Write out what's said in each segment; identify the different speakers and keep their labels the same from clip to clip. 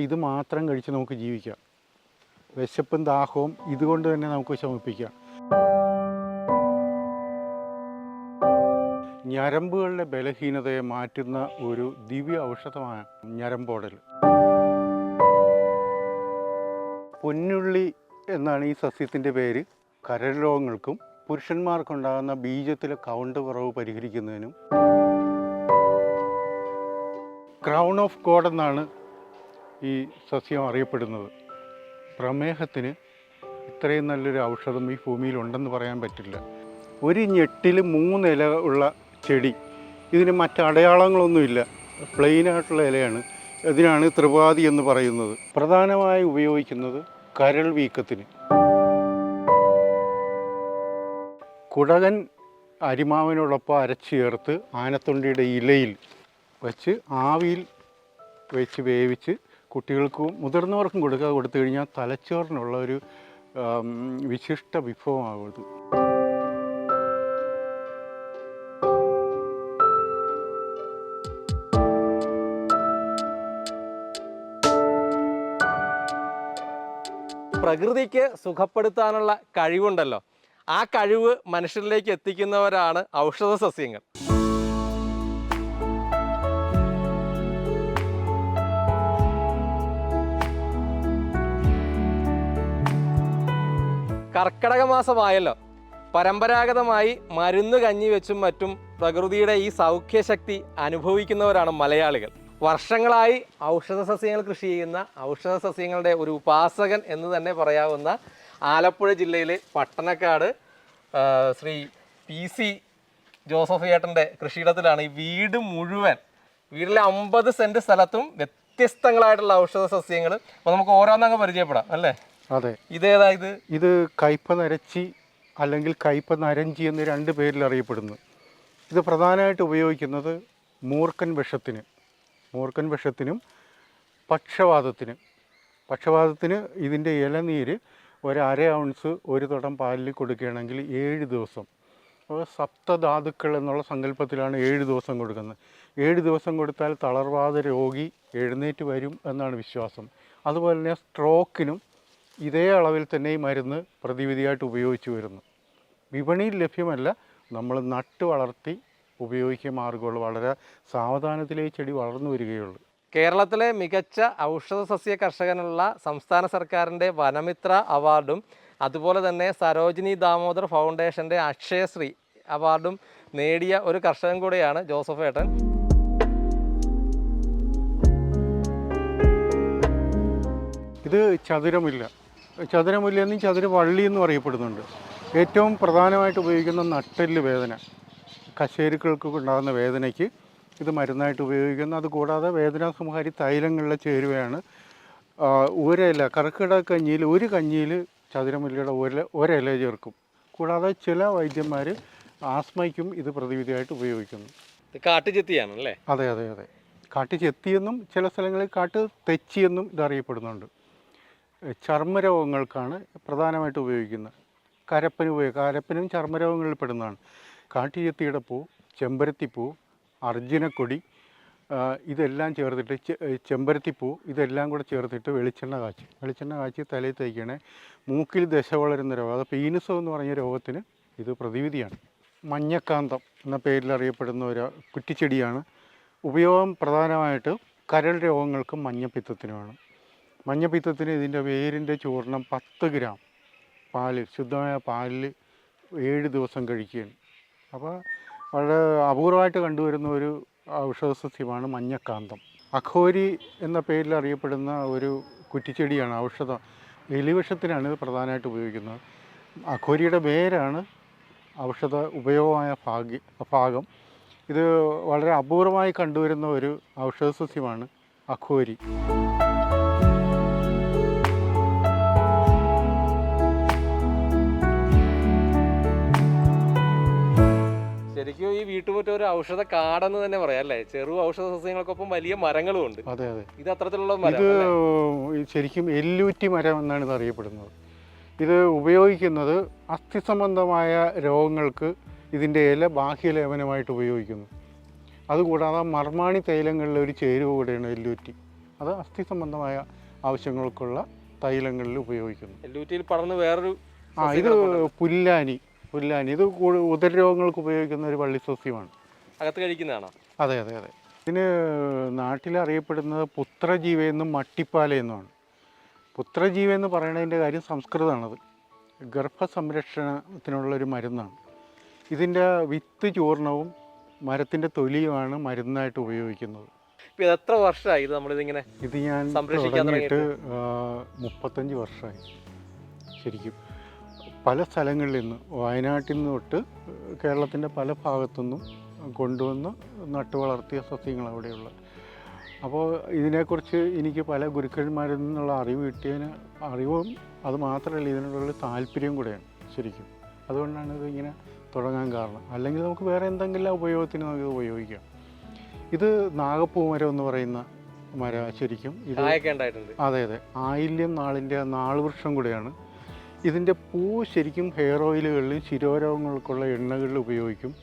Speaker 1: ഇത് മാത്രം കഴിച്ച് നമുക്ക് ജീവിക്കാം. വിശപ്പും ദാഹവും ഇതുകൊണ്ട് തന്നെ നമുക്ക് ശമിപ്പിക്കാം. ഞരമ്പുകളുടെ ബലഹീനതയെ മാറ്റുന്ന ഒരു ദിവ്യ ഔഷധമാണ് ഞരമ്പോടൽ. പൊന്നുള്ളി എന്നാണ് ഈ സസ്യത്തിന്റെ പേര്. കരൾ രോഗങ്ങൾക്കും പുരുഷന്മാർക്കുണ്ടാകുന്ന ബീജത്തിലെ കൗണ്ട് കുറവ് പരിഹരിക്കുന്നതിനും. ക്രൗൺ ഓഫ് ഗോഡ് എന്നാണ് ഈ സസ്യം അറിയപ്പെടുന്നത്. പ്രമേഹത്തിന് ഇത്രയും നല്ലൊരു ഔഷധം ഈ ഭൂമിയിൽ ഉണ്ടെന്ന് പറയാൻ പറ്റില്ല. ഒരു ഞെട്ടിൽ മൂന്ന് ഉള്ള ചെടി ഇതിന് മറ്റടയാളങ്ങളൊന്നുമില്ല പ്ലെയിനായിട്ടുള്ള ഇലയാണ്. ഇതിനാണ് ത്രിപാതി എന്ന് പറയുന്നത്. പ്രധാനമായി ഉപയോഗിക്കുന്നത് കരൾ വീക്കത്തിന്. കുടകൻ അരിമാവിനോടൊപ്പം അരച്ചു ചേർത്ത് ആനത്തൊണ്ടിയുടെ ഇലയിൽ വെച്ച് ആവിയിൽ വെച്ച് വേവിച്ച് കുട്ടികൾക്കും മുതിർന്നവർക്കും കൊടുക്കുക കൊടുത്തു കഴിഞ്ഞാൽ തലച്ചോറിനുള്ള ഒരു വിശിഷ്ട വിഭവമാകുന്നത്
Speaker 2: പ്രകൃതിക്ക് സുഖപ്പെടുത്താനുള്ള കഴിവുണ്ടല്ലോ. ആ കഴിവ് മനുഷ്യരിലേക്ക് എത്തിക്കുന്നവരാണ് ഔഷധ സസ്യങ്ങൾ കർക്കടക മാസമായല്ലോ പരമ്പരാഗതമായി മരുന്ന് കഞ്ഞി വെച്ചും മറ്റും പ്രകൃതിയുടെ ഈ സൗഖ്യശക്തി അനുഭവിക്കുന്നവരാണ് മലയാളികൾ. വർഷങ്ങളായി ഔഷധ സസ്യങ്ങൾ കൃഷി ചെയ്യുന്ന ഔഷധ സസ്യങ്ങളുടെ ഒരു ഉപാസകൻ എന്ന് തന്നെ പറയാവുന്ന ആലപ്പുഴ ജില്ലയിലെ പട്ടണക്കാട് ശ്രീ പി സി ജോസഫ് ഏട്ടന്റെ കൃഷിയിടത്തിലാണ് ഈ വീട് മുഴുവൻ. വീട്ടിലെ അമ്പത് സെന്റ് സ്ഥലത്തും വ്യത്യസ്തങ്ങളായിട്ടുള്ള ഔഷധ സസ്യങ്ങൾ അപ്പോൾ നമുക്ക് ഓരോന്നങ്ങ് പരിചയപ്പെടാം അല്ലേ?
Speaker 1: അതെ.
Speaker 2: ഇതേതാ ഇത്
Speaker 1: ഇത് കയ്പ നരച്ചി അല്ലെങ്കിൽ കയ്പ നരഞ്ചി എന്ന് രണ്ട് പേരിൽ അറിയപ്പെടുന്നു. ഇത് പ്രധാനമായിട്ട് ഉപയോഗിക്കുന്നത് മൂർക്കൻ വിഷത്തിന് മൂർക്കൻ വിഷത്തിനും പക്ഷവാതത്തിന്. പക്ഷവാതത്തിന് ഇതിന്റെ ഇലനീര് ഒരു അര ഔൺസ് ഒരു തടം പാലിൽ കൊടുക്കുകയാണെങ്കിൽ ഏഴ് ദിവസം. അപ്പോൾ സപ്തധാതുക്കൾ എന്നുള്ള സങ്കല്പത്തിലാണ് ഏഴ് ദിവസം കൊടുക്കുന്നത്. ഏഴ് ദിവസം കൊടുത്താൽ തളർവാത രോഗി എഴുന്നേറ്റ് വരും എന്നാണ് വിശ്വാസം. അതുപോലെ തന്നെ സ്ട്രോക്കിനും ഇതേ അളവിൽ തന്നെ ഈ മരുന്ന് പ്രതിവിധിയായിട്ട് ഉപയോഗിച്ചു വരുന്നു. വിപണിയിൽ ലഭ്യമല്ല നമ്മൾ നട്ട് വളർത്തി ഉപയോഗിക്കുക മാർഗമുള്ളൂ വളരെ സാവധാനത്തിലേ ചെടി വളർന്നു വരികയുള്ളൂ.
Speaker 2: കേരളത്തിലെ മികച്ച ഔഷധ സസ്യ കർഷകനുള്ള സംസ്ഥാന സർക്കാരിന്റെ വനമിത്ര അവാർഡും അതുപോലെ തന്നെ സരോജിനി ദാമോദർ ഫൗണ്ടേഷന്റെ അക്ഷയശ്രീ അവാർഡും നേടിയ ഒരു കർഷകൻ കൂടിയാണ് ജോസഫ് ഏട്ടൻ.
Speaker 1: ഇത് ചതുരമില്ല. ചതുരമില്ല എന്നും ചതുരവള്ളി എന്നും അറിയപ്പെടുന്നുണ്ട്. ഏറ്റവും പ്രധാനമായിട്ട് ഉപയോഗിക്കുന്ന നട്ടെല്ല് വേദന. കശേരുക്കൾക്ക് ഉണ്ടാകുന്ന വേദനയ്ക്ക് ഇത് മരുന്നായിട്ട് ഉപയോഗിക്കുന്നു. അതുകൂടാതെ വേദനാസംഹാരി തൈലങ്ങളിലെ ചേരുവയാണ്. ഒരില കർക്കിടക കഞ്ഞിയിൽ ഒരു കഞ്ഞിയിൽ ചതുരമുല്ലയുടെ ഒരില ഒരില ചേർക്കും. കൂടാതെ ചില വൈദ്യന്മാർ ആസ്മയ്ക്കും ഇത് പ്രതിവിധിയായിട്ട് ഉപയോഗിക്കുന്നു.
Speaker 2: ഇത് കാട്ടുചെത്തിയാണ്
Speaker 1: അതെ അതെ അതെ. കാട്ടുചെത്തിയെന്നും ചില സ്ഥലങ്ങളിൽ കാട്ട് തെച്ചിയെന്നും ഇത് അറിയപ്പെടുന്നുണ്ട്. ചർമ്മരോഗങ്ങൾക്കാണ് പ്രധാനമായിട്ട് ഉപയോഗിക്കുന്നത്. കരപ്പന് ഉപയോഗിക്കുക കരപ്പനും ചർമ്മരോഗങ്ങളിൽ പെടുന്നതാണ്. കാട്ടിയത്തിയുടെ പൂ ചെമ്പരത്തിപ്പൂ അർജുനക്കൊടി ഇതെല്ലാം ചേർത്തിട്ട് ചെമ്പരത്തിപ്പൂ ഇതെല്ലാം കൂടെ ചേർത്തിട്ട് വെളിച്ചെണ്ണ കാച്ചി. വെളിച്ചെണ്ണ കാച്ചി തലയിൽ തേക്കണേ. മൂക്കിൽ ദശ വളരുന്ന രോഗം അത് പീനസം എന്ന് പറഞ്ഞ രോഗത്തിന് ഇത് പ്രതിവിധിയാണ്. മഞ്ഞക്കാന്തം എന്ന പേരിൽ അറിയപ്പെടുന്ന ഒരു കുറ്റിച്ചെടിയാണ്. ഉപയോഗം പ്രധാനമായിട്ട് കരൾ രോഗങ്ങൾക്കും മഞ്ഞപ്പിത്തത്തിനുമാണ്. മഞ്ഞപ്പിത്തത്തിന് ഇതിന്റെ വേരിന്റെ ചൂർണം പത്ത് ഗ്രാം. പാൽ ശുദ്ധമായ പാലിൽ ഏഴ് ദിവസം കഴിക്കുകയാണ്. അപ്പോൾ വളരെ അപൂർവമായിട്ട് കണ്ടുവരുന്ന ഒരു ഔഷധ സസ്യമാണ് മഞ്ഞക്കാന്തം. അഖോരി എന്ന പേരിൽ അറിയപ്പെടുന്ന ഒരു കുറ്റിച്ചെടിയാണ് ഔഷധം. എലിവിഷത്തിനാണ് ഇത് പ്രധാനമായിട്ട് ഉപയോഗിക്കുന്നത്. അഖോരിയുടെ വേരാണ് ഔഷധ ഉപയോഗമായ ഭാഗ്യ ഭാഗം. ഇത് വളരെ അപൂർവമായി കണ്ടുവരുന്ന ഒരു ഔഷധ സസ്യമാണ് അഖോരി.
Speaker 2: ശരിക്കും ഈ വീട്ടുമുറ്റം ഒരു ഔഷധ കാടെന്ന് തന്നെ പറയാം അല്ലേ? ചെറു ഔഷധ സസ്യങ്ങൾക്കൊപ്പം വലിയ മരങ്ങളും ഉണ്ട്
Speaker 1: അതെ അതെ.
Speaker 2: ഇത് അത്തരത്തിലുള്ള മരം
Speaker 1: ഇത് ശരിക്കും എല്ലൂറ്റി മരം എന്നാണ് ഇത് അറിയപ്പെടുന്നത്. ഇത് ഉപയോഗിക്കുന്നത് അസ്ഥി സംബന്ധമായ രോഗങ്ങൾക്ക് ഇതിന്റെ ഇല ബാഹ്യലേപനമായിട്ട് ഉപയോഗിക്കുന്നു. അതുകൂടാതെ മർമാണി തൈലങ്ങളിലെ ഒരു ചേരുവ കൂടെയാണ് എല്ലൂറ്റി. അത് അസ്ഥി സംബന്ധമായ ആവശ്യങ്ങൾക്കുള്ള തൈലങ്ങളിൽ ഉപയോഗിക്കുന്നു.
Speaker 2: എല്ലൂറ്റിയിൽ പടർന്ന് വേറൊരു
Speaker 1: ആ ഇത് പുല്ലാനി. പുല്ലാനി ഇത് ഉദര ഉദരരോഗങ്ങൾക്ക് ഉപയോഗിക്കുന്ന ഒരു വള്ളിസസ്യമാണ്
Speaker 2: അകത്ത് കഴിക്കുന്നതാണോ?
Speaker 1: അതെ അതെ അതെ. ഇതിന് നാട്ടിൽ അറിയപ്പെടുന്നത് പുത്രജീവ എന്നും മട്ടിപ്പാല എന്നുമാണ് പുത്രജീവ എന്ന് പറയുന്നതിന്റെ കാര്യം സംസ്കൃതമാണത്. ഗർഭസംരക്ഷണത്തിനുള്ളൊരു മരുന്നാണ്. ഇതിന്റെ വിത്ത് ചൂർണവും മരത്തിന്റെ തൊലിയുമാണ് മരുന്നായിട്ട് ഉപയോഗിക്കുന്നത്.
Speaker 2: ഇത് എത്ര വർഷമായി ഇത് നമ്മളിതിങ്ങനെ
Speaker 1: ഇത് ഞാൻ തുടങ്ങിയിട്ട് മുപ്പത്തഞ്ച് വർഷമായി. ശരിക്കും. പല സ്ഥലങ്ങളിൽ നിന്ന് വയനാട്ടിൽ നിന്ന് തൊട്ട് കേരളത്തിന്റെ പല ഭാഗത്തു നിന്നും കൊണ്ടുവന്ന് നട്ടു വളർത്തിയ സസ്യങ്ങൾ അവിടെയുള്ള അപ്പോൾ ഇതിനെക്കുറിച്ച് എനിക്ക് പല ഗുരുക്കന്മാരിൽ നിന്നുള്ള അറിവ് കിട്ടിയതിന് അറിവും അത് മാത്രമല്ല ഇതിനോടുള്ള താല്പര്യം കൂടെയാണ് ശരിക്കും. അതുകൊണ്ടാണ് ഇത് ഇങ്ങനെ തുടങ്ങാൻ കാരണം. അല്ലെങ്കിൽ നമുക്ക് വേറെ എന്തെങ്കിലും ഉപയോഗത്തിന് നമുക്ക് ഇത് ഉപയോഗിക്കാം. ഇത് നാഗപ്പൂ മരം എന്ന് പറയുന്ന മര ശരിക്കും. ഇത് അതെ അതെ. ആയില്യം നാളിന്റെ നാളുവൃക്ഷം കൂടെയാണ് ഇതിന്റെ പൂ ശരിക്കും ഹെയർ ഓയിലുകളിലും ശിരോരോഗങ്ങൾക്കുള്ള എണ്ണകളിൽ ഉപയോഗിക്കും.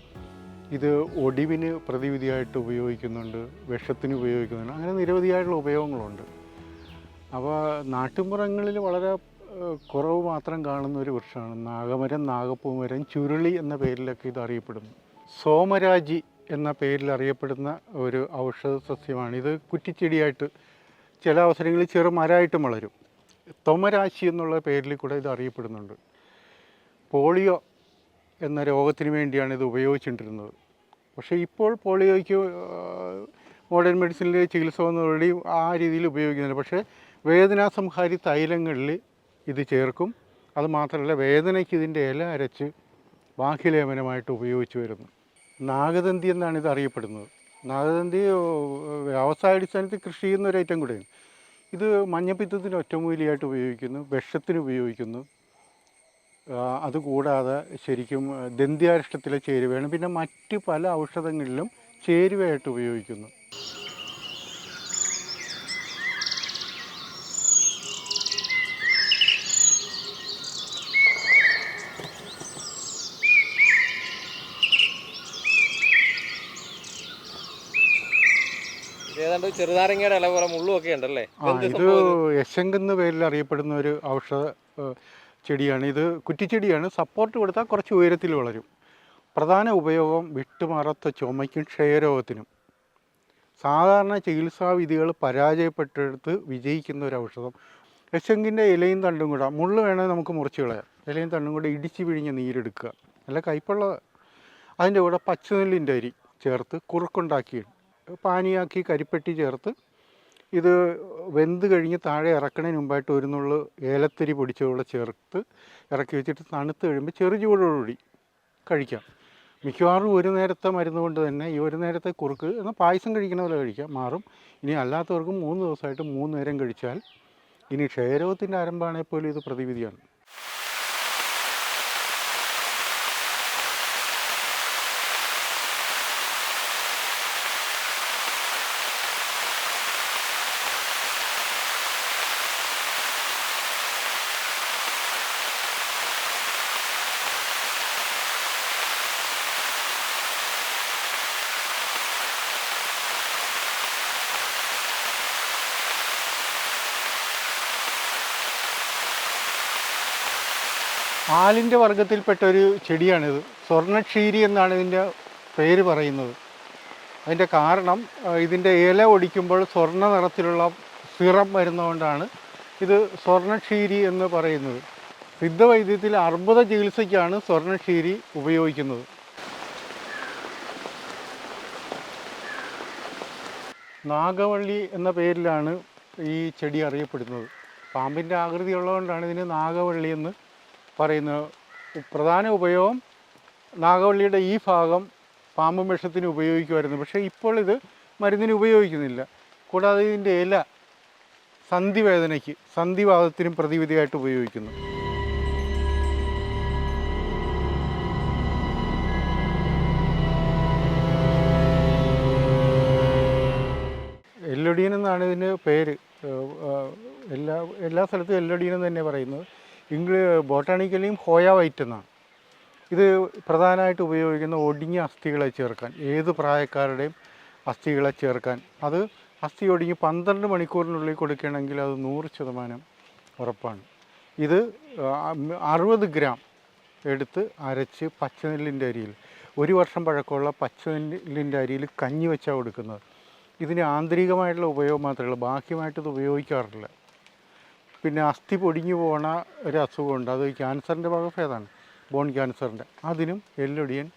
Speaker 1: ഇത് ഒടിവിന് പ്രതിവിധിയായിട്ട് ഉപയോഗിക്കുന്നുണ്ട് വിഷത്തിന് ഉപയോഗിക്കുന്നുണ്ട് അങ്ങനെ നിരവധിയായിട്ടുള്ള ഉപയോഗങ്ങളുണ്ട്. അപ്പോൾ നാട്ടുമ്പുറങ്ങളിൽ വളരെ കുറവ് മാത്രം കാണുന്ന ഒരു വൃക്ഷമാണ്. നാഗമരം നാഗപ്പൂമരം ചുരുളി എന്ന പേരിലൊക്കെ ഇത് അറിയപ്പെടുന്നു. സോമരാജി എന്ന പേരിൽ അറിയപ്പെടുന്ന ഒരു ഔഷധ സസ്യമാണ്. ഇത് കുറ്റിച്ചെടിയായിട്ട് ചില അവസരങ്ങളിൽ ചെറുമരമായിട്ടും വളരും. തൊമരാശി എന്നുള്ള പേരിൽ കൂടെ ഇത് അറിയപ്പെടുന്നുണ്ട്. പോളിയോ എന്ന രോഗത്തിന് വേണ്ടിയാണ് ഇത് ഉപയോഗിച്ചിട്ടിരുന്നത്. പക്ഷേ ഇപ്പോൾ പോളിയോയ്ക്ക് മോഡേൺ മെഡിസിനിലെ ചികിത്സ വന്നതോടുകൂടി ആ രീതിയിൽ ഉപയോഗിക്കുന്നില്ല പക്ഷേ വേദനാസംഹാരി തൈലങ്ങളിൽ ഇത് ചേർക്കും. അത് മാത്രമല്ല വേദനയ്ക്ക് ഇതിന്റെ ഇല അരച്ച് ബാഹ്യലേപനമായിട്ട് ഉപയോഗിച്ച് വരുന്നു. നാഗതന്തി എന്നാണ് ഇത് അറിയപ്പെടുന്നത്. നാഗതന്തി വ്യവസായ അടിസ്ഥാനത്തിൽ കൃഷി ചെയ്യുന്ന ഒരു ഐറ്റം കൂടെയാണ് ഇത് മഞ്ഞപ്പിത്തത്തിന് ഒറ്റമൂലിയായിട്ട് ഉപയോഗിക്കുന്നു വിഷത്തിന് ഉപയോഗിക്കുന്നു. അതുകൂടാതെ ശരിക്കും ദന്ത്യാരിഷ്ടത്തിലെ ചേരുവയാണ്. പിന്നെ മറ്റ് പല ഔഷധങ്ങളിലും ചേരുവയായിട്ട് ഉപയോഗിക്കുന്നു.
Speaker 2: ഏതാണ്ട് ചെറുനാരങ്ങയുടെ ഇല പോലെ മുള്ളുമൊക്കെ ഉണ്ടല്ലേ?
Speaker 1: ഇത് യശങ്കെന്ന? പേരിൽ അറിയപ്പെടുന്ന ഒരു ഔഷധ ചെടിയാണ്. ഇത് കുറ്റിച്ചെടിയാണ്. സപ്പോർട്ട് കൊടുത്താൽ കുറച്ച് ഉയരത്തിൽ വളരും. പ്രധാന ഉപയോഗം വിട്ടുമാറാത്ത ചുമയ്ക്കും ക്ഷയരോഗത്തിനും. സാധാരണ ചികിത്സാവിധികൾ പരാജയപ്പെട്ടെടുത്ത് വിജയിക്കുന്ന ഒരു ഔഷധം. യശങ്കിന്റെ ഇലയും തണ്ടും കൂടെ. മുള്ളു വേണമെങ്കിൽ നമുക്ക് മുറിച്ച് കളയാം. ഇലയും തണ്ടും കൂടെ ഇടിച്ച് പിഴിഞ്ഞ് നീരെടുക്കുക. നല്ല കയ്പുള്ള അതിന്റെ കൂടെ പച്ചനെല്ലിന്റെ അരി ചേർത്ത് കുറുക്കുണ്ടാക്കി പാനിയാക്കി കരിപ്പെട്ടി ചേർത്ത് ഇത് വെന്ത് കഴിഞ്ഞ് താഴെ ഇറക്കണതിന് മുമ്പായിട്ട് ഒരു നുള്ളു ഏലത്തിരി പൊടിച്ചുള്ള ചേർത്ത് ഇറക്കി വെച്ചിട്ട് തണുത്ത് കഴിയുമ്പോൾ ചെറു ചൂടോടുകൂടി കഴിക്കാം. മിക്കവാറും ഒരു നേരത്തെ മരുന്ന് കൊണ്ട് തന്നെ ഈ ഒരു നേരത്തെ കുറുക്ക് എന്നാൽ പായസം കഴിക്കുന്ന പോലെ കഴിക്കാം മാറും. ഇനി അല്ലാത്തവർക്കും മൂന്ന് ദിവസമായിട്ട് മൂന്ന് നേരം കഴിച്ചാൽ ഇനി ക്ഷയരോഗത്തിന്റെ ആരംഭമാണെങ്കിൽ പോലും ഇത് പ്രതിവിധിയാണ്. ആലിന്റെ വർഗത്തിൽപ്പെട്ട ഒരു ചെടിയാണിത്. സ്വർണക്ഷീരി എന്നാണ് ഇതിന്റെ പേര് പറയുന്നത്. അതിന്റെ കാരണം ഇതിന്റെ ഇല ഒടിക്കുമ്പോൾ സ്വർണ നിറത്തിലുള്ള സിറം വരുന്നതുകൊണ്ടാണ് ഇത് സ്വർണക്ഷീരി എന്ന് പറയുന്നത്. സിദ്ധവൈദ്യത്തിൽ അർബുദ ചികിത്സയ്ക്കാണ് സ്വർണക്ഷീരി ഉപയോഗിക്കുന്നത്. നാഗവള്ളി എന്ന പേരിലാണ് ഈ ചെടി അറിയപ്പെടുന്നത്. പാമ്പിന്റെ ആകൃതി ഉള്ളതുകൊണ്ടാണ് ഇതിന് നാഗവള്ളി എന്ന് പറയുന്നത് പ്രധാന ഉപയോഗം നാഗവള്ളിയുടെ ഈ ഭാഗം പാമ്പ് വിഷത്തിന് ഉപയോഗിക്കുമായിരുന്നു. പക്ഷേ ഇപ്പോൾ ഇത് മരുന്നിന് ഉപയോഗിക്കുന്നില്ല. കൂടാതെ ഇതിന്റെ ഇല സന്ധിവേദനയ്ക്ക് സന്ധിവാദത്തിനും പ്രതിവിധിയായിട്ട് ഉപയോഗിക്കുന്നു. എല്ലൊടീൻ എന്നാണ് ഇതിന്റെ പേര്. എല്ലാ എല്ലാ സ്ഥലത്തും എല്ലൊടീൻ എന്ന് തന്നെ പറയുന്നത്. ഇംഗ്ലീ ബോട്ടാണിക്കലിയും ഹോയ വൈറ്റ് എന്നാണ് ഇത് പ്രധാനമായിട്ട് ഉപയോഗിക്കുന്ന ഒടിഞ്ഞ അസ്ഥികളെ ചേർക്കാൻ ഏത് പ്രായക്കാരുടെയും അസ്ഥികളെ ചേർക്കാൻ. അത് അസ്ഥി ഒടിഞ്ഞ് പന്ത്രണ്ട് മണിക്കൂറിനുള്ളിൽ കൊടുക്കുകയാണെങ്കിൽ അത് നൂറ് ശതമാനം ഉറപ്പാണ്. ഇത് അറുപത് ഗ്രാം എടുത്ത് അരച്ച് പച്ചനെല്ലിന്റെ അരിയിൽ ഒരു വർഷം പഴക്കമുള്ള പച്ചനെല്ലിന്റെ അരിയിൽ കഞ്ഞി വെച്ചാണ് കൊടുക്കുന്നത്. ഇതിന് ആന്തരികമായിട്ടുള്ള ഉപയോഗം മാത്രമേ ഉള്ളൂ ബാഹ്യമായിട്ട് ഇത് ഉപയോഗിക്കാറില്ല. പിന്നെ അസ്ഥി പൊടിഞ്ഞു പോണ ഒരു അസുഖമുണ്ട്. അത് ക്യാൻസറിന്റെ വകഭേദമാണ് ബോൺ ക്യാൻസറിന്റെ അതിനും എല്ലൊടിയൻ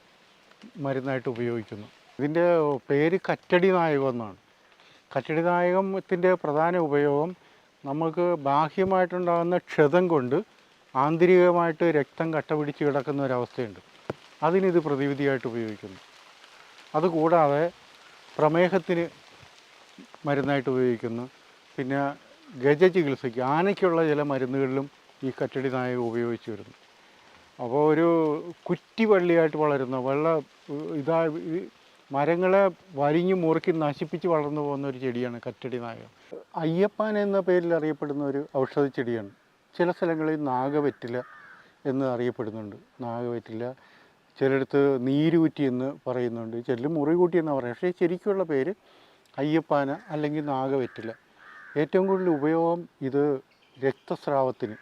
Speaker 1: മരുന്നായിട്ട് ഉപയോഗിക്കുന്നു. ഇതിന്റെ പേര് കറ്റടി നായകം എന്നാണ്. കറ്റടി നായകത്തിന്റെ പ്രധാന ഉപയോഗം നമുക്ക് ബാഹ്യമായിട്ടുണ്ടാകുന്ന ക്ഷതം കൊണ്ട് ആന്തരികമായിട്ട് രക്തം കട്ട പിടിച്ച് കിടക്കുന്ന ഒരവസ്ഥയുണ്ട് അതിനിത് പ്രതിവിധിയായിട്ട് ഉപയോഗിക്കുന്നു. അതുകൂടാതെ പ്രമേഹത്തിന് മരുന്നായിട്ട് ഉപയോഗിക്കുന്നു. പിന്നെ ഗജ ചികിത്സയ്ക്ക് ആനയ്ക്കുള്ള ചില മരുന്നുകളിലും ഈ കറ്റടി നായ ഉപയോഗിച്ച് വരുന്നു. അപ്പോൾ ഒരു കുറ്റിവള്ളിയായിട്ട് വളരുന്ന വെള്ള ഇതാ മരങ്ങളെ വരിഞ്ഞു മുറുക്കി നശിപ്പിച്ച് വളർന്നു പോകുന്ന ഒരു ചെടിയാണ് കറ്റടി നായകം. അയ്യപ്പാൻ എന്ന പേരിൽ അറിയപ്പെടുന്ന ഒരു ഔഷധ ചെടിയാണ്. ചില സ്ഥലങ്ങളിൽ നാഗവെറ്റില എന്ന് അറിയപ്പെടുന്നുണ്ട്. നാഗവെറ്റില ചിലയിടത്ത് നീരൂറ്റി എന്ന് പറയുന്നുണ്ട്. ചിലർ മുറികൂട്ടി എന്ന് പറയുന്നത് പക്ഷേ ശരിക്കുള്ള പേര് അയ്യപ്പാന അല്ലെങ്കിൽ നാഗവെറ്റില. ഏറ്റവും കൂടുതൽ ഉപയോഗം ഇത് രക്തസ്രാവത്തിന്.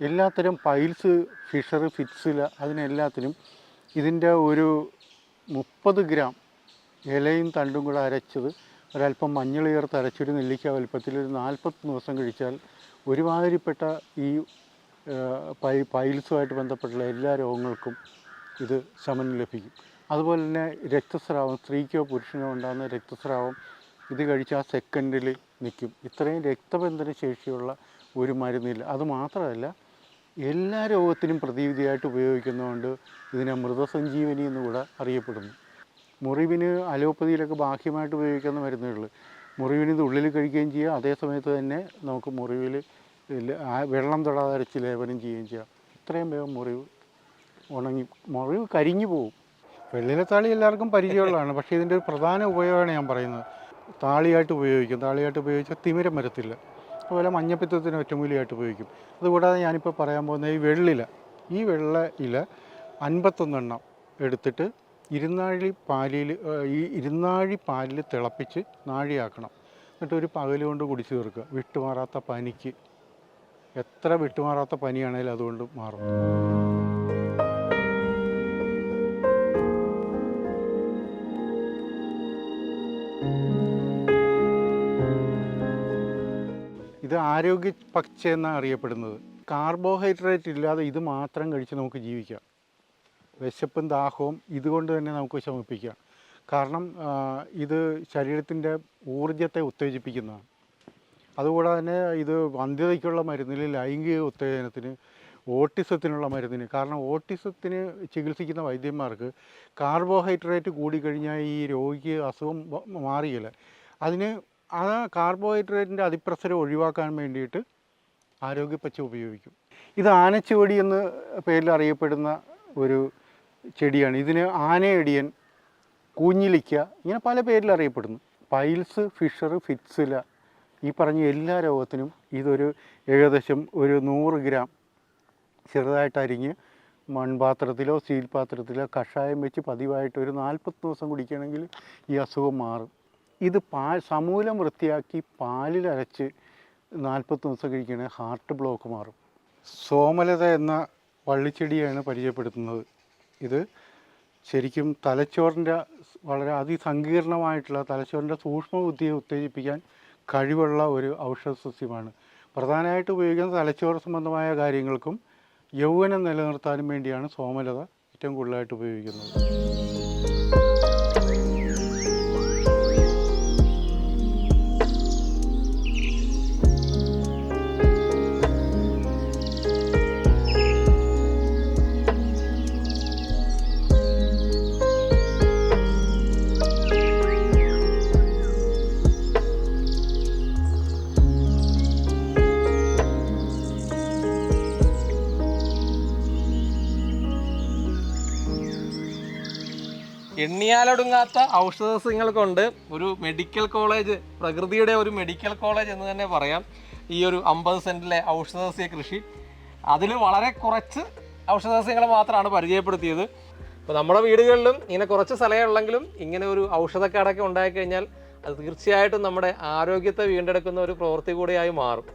Speaker 1: എല്ലാത്തരം പൈൽസ് ഫിഷർ ഫിറ്റ്സില അതിനെല്ലാത്തിനും ഇതിന്റെ ഒരു മുപ്പത് ഗ്രാം ഇലയും തണ്ടും കൂടെ അരച്ചത് ഒരല്പം മഞ്ഞൾ ചേർത്ത് അരച്ചൊരു നെല്ലിക്ക വലുപ്പത്തിൽ ഒരു നാൽപ്പത്തി ദിവസം കഴിച്ചാൽ ഒരുമാതിരിപ്പെട്ട ഈ പൈ പൈൽസുമായിട്ട് ബന്ധപ്പെട്ടുള്ള എല്ലാ രോഗങ്ങൾക്കും ഇത് ശമനം ലഭിക്കും. അതുപോലെ തന്നെ രക്തസ്രാവം സ്ത്രീക്കോ പുരുഷനോ ഉണ്ടാകുന്ന രക്തസ്രാവം ഇത് കഴിച്ചാൽ സെക്കൻഡിൽ നിൽക്കും ഇത്രയും രക്തബന്ധന ശേഷിയുള്ള ഒരു മരുന്നില്ല. അതുമാത്രമല്ല എല്ലാ രോഗത്തിനും പ്രതിവിധിയായിട്ട് ഉപയോഗിക്കുന്നതുകൊണ്ട് ഇതിനെ മൃതസഞ്ജീവനി എന്ന് കൂടെ അറിയപ്പെടുന്നു. മുറിവിന് അലോപ്പതിയിലൊക്കെ ബാഹ്യമായിട്ട് ഉപയോഗിക്കുന്ന മരുന്നുകൾ മുറിവിന് ഇത് ഉള്ളിൽ കഴിക്കുകയും ചെയ്യുക അതേ സമയത്ത് തന്നെ നമുക്ക് മുറിവിൽ വെള്ളം തൊടാതെ അരച്ച് ലേപനം ചെയ്യുകയും ചെയ്യാം. ഇത്രയും വേഗം മുറിവ് ഉണങ്ങി മുറിവ് കരിഞ്ഞു പോകും വെള്ളിലെ താളി എല്ലാവർക്കും പരിചയമുള്ളതാണ് പക്ഷേ ഇതിന്റെ ഒരു പ്രധാന ഉപയോഗമാണ് ഞാൻ പറയുന്നത്. താളിയായിട്ട് ഉപയോഗിക്കും. താളിയായിട്ട് ഉപയോഗിച്ചാൽ തിമിരം വരത്തില്ല. അതുപോലെ മഞ്ഞപ്പിത്തത്തിന് ഒറ്റമൂലിയായിട്ട് ഉപയോഗിക്കും. അതുകൂടാതെ ഞാനിപ്പോൾ പറയാൻ പോകുന്ന ഈ വെള്ളില ഈ വെള്ള ഇല അൻപത്തൊന്നെണ്ണം എടുത്തിട്ട് ഇരുന്നാഴി പാലിൽ ഈ ഇരുന്നാഴി പാലിൽ തിളപ്പിച്ച് നാഴിയാക്കണം. എന്നിട്ട് ഒരു പകൽ കൊണ്ട് കുടിച്ചു തീർക്കുക. വിട്ടുമാറാത്ത പനിക്ക്. എത്ര വിട്ടുമാറാത്ത പനിയാണേലും അതുകൊണ്ട് മാറും. ആരോഗ്യ പക്ഷ എന്നാണ് അറിയപ്പെടുന്നത്? കാർബോഹൈഡ്രേറ്റ് ഇല്ലാതെ ഇത് മാത്രം കഴിച്ച് നമുക്ക് ജീവിക്കാം. വിശപ്പും ദാഹവും ഇതുകൊണ്ട് തന്നെ നമുക്ക് ശമിപ്പിക്കാം. കാരണം ഇത് ശരീരത്തിന്റെ ഊർജത്തെ ഉത്തേജിപ്പിക്കുന്നതാണ്. അതുകൂടാതെ തന്നെ ഇത് വന്ധ്യതയ്ക്കുള്ള മരുന്നിൽ ലൈംഗിക ഉത്തേജനത്തിന് ഓട്ടിസത്തിനുള്ള മരുന്നിന് കാരണം ഓട്ടിസത്തിന് ചികിത്സിക്കുന്ന വൈദ്യന്മാർക്ക് കാർബോഹൈഡ്രേറ്റ് കൂടിക്കഴിഞ്ഞാൽ ഈ രോഗിക്ക് അസുഖം മാറിയില്ല? അതിന് ആ കാർബോഹൈഡ്രേറ്റിന്റെ അതിപ്രസരം ഒഴിവാക്കാൻ വേണ്ടിയിട്ട് ആരോഗ്യപ്പച്ച ഉപയോഗിക്കും. ഇത് ആനച്ചുവടി എന്ന പേരിൽ അറിയപ്പെടുന്ന ഒരു ചെടിയാണ്. ഇതിന് ആനയടിയൻ കൂഞ്ഞിലിക്ക ഇങ്ങനെ പല പേരിൽ അറിയപ്പെടുന്നു. പൈൽസ് ഫിഷർ ഫിറ്റ്സില ഈ പറഞ്ഞ എല്ലാ രോഗത്തിനും ഇതൊരു ഏകദേശം ഒരു നൂറ് ഗ്രാം ചെറുതായിട്ട് അരിഞ്ഞ് മൺപാത്രത്തിലോ സ്റ്റീൽ പാത്രത്തിലോ കഷായം വെച്ച് പതിവായിട്ട് ഒരു നാൽപ്പത് ദിവസം കുടിക്കുകയാണെങ്കിൽ ഈ അസുഖം മാറും. ഇത് പാ സമൂലം വൃത്തിയാക്കി പാലിൽ അരച്ച് നാൽപ്പത്തി ദിവസം കഴിക്കണേ ഹാർട്ട് ബ്ലോക്ക് മാറും. സോമലത എന്ന വള്ളിച്ചെടിയാണ് പരിചയപ്പെടുത്തുന്നത്. ഇത് ശരിക്കും തലച്ചോറിന്റെ വളരെ അതിസങ്കീർണമായിട്ടുള്ള തലച്ചോറിന്റെ സൂക്ഷ്മബുദ്ധിയെ ഉത്തേജിപ്പിക്കാൻ കഴിവുള്ള ഒരു ഔഷധ സസ്യമാണ്. പ്രധാനമായിട്ട് ഉപയോഗിക്കുന്ന തലച്ചോറ് സംബന്ധമായ കാര്യങ്ങൾക്കും യൗവനം നിലനിർത്താനും വേണ്ടിയാണ് സോമലത ഏറ്റവും കൂടുതലായിട്ട് ഉപയോഗിക്കുന്നത്.
Speaker 2: എണ്ണിയാലൊടുങ്ങാത്ത ഔഷധ സസ്യങ്ങൾ കൊണ്ട് ഒരു മെഡിക്കൽ കോളേജ് പ്രകൃതിയുടെ ഒരു മെഡിക്കൽ കോളേജ് എന്ന് തന്നെ പറയാം. ഈ ഒരു അമ്പത് സെന്റിലെ ഔഷധ സസ്യ കൃഷി. അതിൽ വളരെ കുറച്ച് ഔഷധ സസ്യങ്ങൾ മാത്രമാണ് പരിചയപ്പെടുത്തിയത്. ഇപ്പോൾ നമ്മുടെ വീടുകളിലും ഇങ്ങനെ കുറച്ച് സ്ഥലമേ ഉള്ളെങ്കിലും ഇങ്ങനെ ഒരു ഔഷധക്കാടൊക്കെ ഉണ്ടായിക്കഴിഞ്ഞാൽ അത് തീർച്ചയായിട്ടും നമ്മുടെ ആരോഗ്യത്തെ വീണ്ടെടുക്കുന്ന ഒരു പ്രവൃത്തി കൂടിയായി മാറും.